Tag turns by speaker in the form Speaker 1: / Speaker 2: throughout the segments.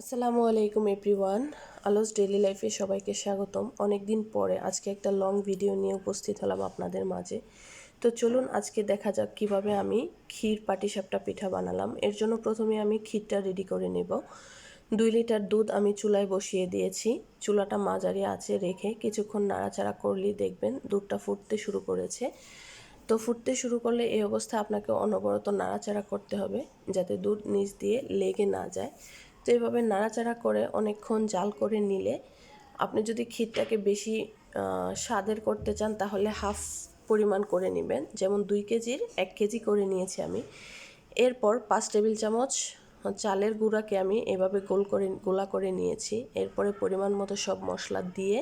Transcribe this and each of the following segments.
Speaker 1: আসসালামু আলাইকুম everyone. আলোস daily লাইফে সবাইকে স্বাগতম। অনেক দিন পরে আজকে একটা লং ভিডিও নিয়ে উপস্থিত হলাম আপনাদের মাঝে। তো চলুন আজকে দেখা যাক কীভাবে আমি ক্ষীর পাটিসাপটা পিঠা বানালাম। এর জন্য প্রথমে আমি ক্ষীরটা রেডি করে নেব। দুই লিটার দুধ আমি চুলায় বসিয়ে দিয়েছি। চুলাটা মাঝারি আছে রেখে কিছুক্ষণ নাড়াচাড়া করলেই দেখবেন দুধটা ফুটতে শুরু করেছে। তো ফুটতে শুরু করলে এই অবস্থা আপনাকে অনবরত নাড়াচাড়া করতে হবে যাতে দুধ নিচ দিয়ে লেগে না যায়। তো এভাবে নাড়াচাড়া করে অনেকক্ষণ জাল করে নিলে আপনি যদি ক্ষীরটাকে বেশি স্বাদের করতে চান তাহলে হাফ পরিমাণ করে নেবেন। যেমন দুই কেজির এক কেজি করে নিয়েছি আমি। এরপর পাঁচ টেবিল চামচ চালের গুঁড়াকে আমি এভাবে গোল করে, গোলা করে নিয়েছি। এরপরে পরিমাণ মতো সব মশলা দিয়ে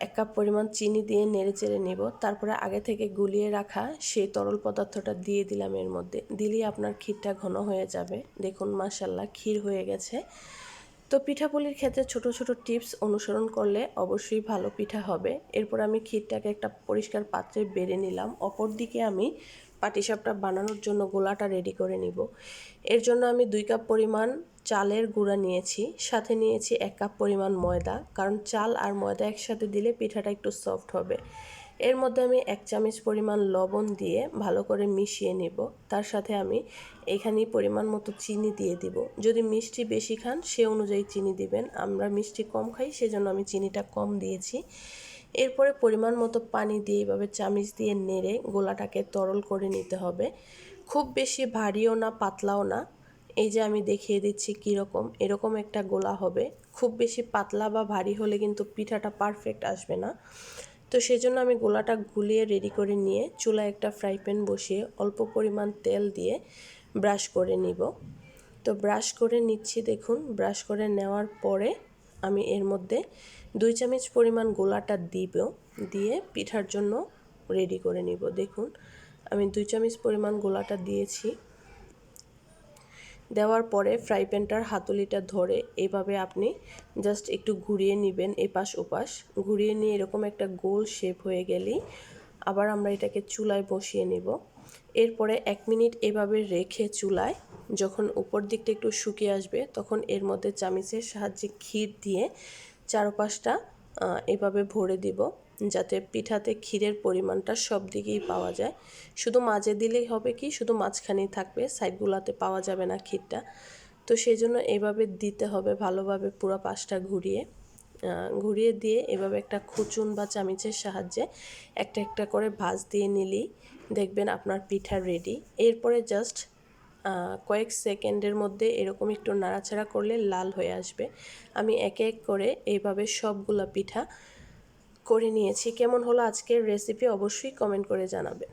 Speaker 1: এক কাপ পরিমাণ চিনি দিয়ে নেড়ে চেড়ে নেব। তারপরে আগে থেকে গুলিয়ে রাখা সেই তরল পদার্থটা দিয়ে দিলাম এর মধ্যে। দিলেই আপনার ক্ষীরটা ঘন হয়ে যাবে। দেখুন মাসাল্লাহ ক্ষীর হয়ে গেছে। তো পিঠাপুলির ক্ষেত্রে ছোট ছোট টিপস অনুসরণ করলে অবশ্যই ভালো পিঠা হবে। এরপর আমি ক্ষীরটাকে একটা পরিষ্কার পাত্রে বেড়ে নিলাম। অপর দিকে আমি পাটিসাপটা বানানোর জন্য গোলাটা রেডি করে নিব। এর জন্য আমি দুই কাপ পরিমাণ চালের গুঁড়া নিয়েছি, সাথে নিয়েছি এক কাপ পরিমাণ ময়দা, কারণ চাল আর ময়দা একসাথে দিলে পিঠাটা একটু সফট হবে। এর মধ্যে আমি এক চামচ পরিমাণ লবণ দিয়ে ভালো করে মিশিয়ে নেব। তার সাথে আমি এখানেই পরিমাণ মতো চিনি দিয়ে দিব। যদি মিষ্টি বেশি খান, সে অনুযায়ী চিনি দিবেন। আমরা মিষ্টি কম খাই, সেজন্য আমি চিনিটা কম দিয়েছি। এরপরে পরিমাণ মতো পানি দিয়ে এভাবে চামিচ দিয়ে নেড়ে গোলাটাকে তরল করে নিতে হবে। খুব বেশি ভারীও না, পাতলাও না। এই যে আমি দেখিয়ে দিচ্ছি কীরকম, এরকম একটা গোলা হবে। খুব বেশি পাতলা বা ভারী হলে কিন্তু পিঠাটা পারফেক্ট আসবে না। তো সেই জন্য আমি গোলাটা গুলিয়ে রেডি করে নিয়ে চুলায় একটা ফ্রাই প্যান বসিয়ে অল্প পরিমাণ তেল দিয়ে ব্রাশ করে নিব। তো ব্রাশ করে নিচ্ছি, দেখুন ব্রাশ করে নেওয়ার পরে আমি এর মধ্যে দুই চামচ পরিমাণ গোলাটা দিব দিয়ে পিঠার জন্য রেডি করে নিব। দেখুন, আমি দুই চামচ পরিমাণ গোলাটা দিয়েছি। দেওয়ার পরে ফ্রাই প্যানটার হাতুলিটা ধরে এভাবে আপনি জাস্ট একটু ঘুরিয়ে নেবেন এপাশ ওপাশ। ঘুরিয়ে নিয়ে এরকম একটা গোল শেপ হয়ে গেলেই আবার আমরা এটাকে চুলায় বসিয়ে নেব। এরপরে এক মিনিট এভাবে রেখে চুলায় যখন উপর দিকটা একটু শুকিয়ে আসবে, তখন এর মধ্যে চামিচের সাহায্যে ক্ষীর দিয়ে চারপাশটা এভাবে ভরে দিব যাতে পিঠাতে ক্ষীরের পরিমাণটা সব দিকেই পাওয়া যায়। শুধু মাঝে দিলেই হবে কি, শুধু মাঝখানেই থাকবে, সাইডগুলোতে পাওয়া যাবে না ক্ষীরটা। তো সেই জন্য এভাবে দিতে হবে ভালোভাবে পুরো পাশটা ঘুরিয়ে। ঘুরিয়ে দিয়ে এভাবে একটা খুচুন বা চামিচের সাহায্যে একটা একটা করে ভাজ দিয়ে নিলেই দেখবেন আপনার পিঠা রেডি এরপরে জাস্ট কয়েক সেকেন্ডের মধ্যে এরকম একটু নাড়াচাড়া করলে লাল হয়ে আসবে। আমি একে এক করে এইভাবে সবগুলা পিঠা করে নিয়েছি। কেমন হলো আজকের রেসিপি অবশ্যই কমেন্ট করে জানাবেন।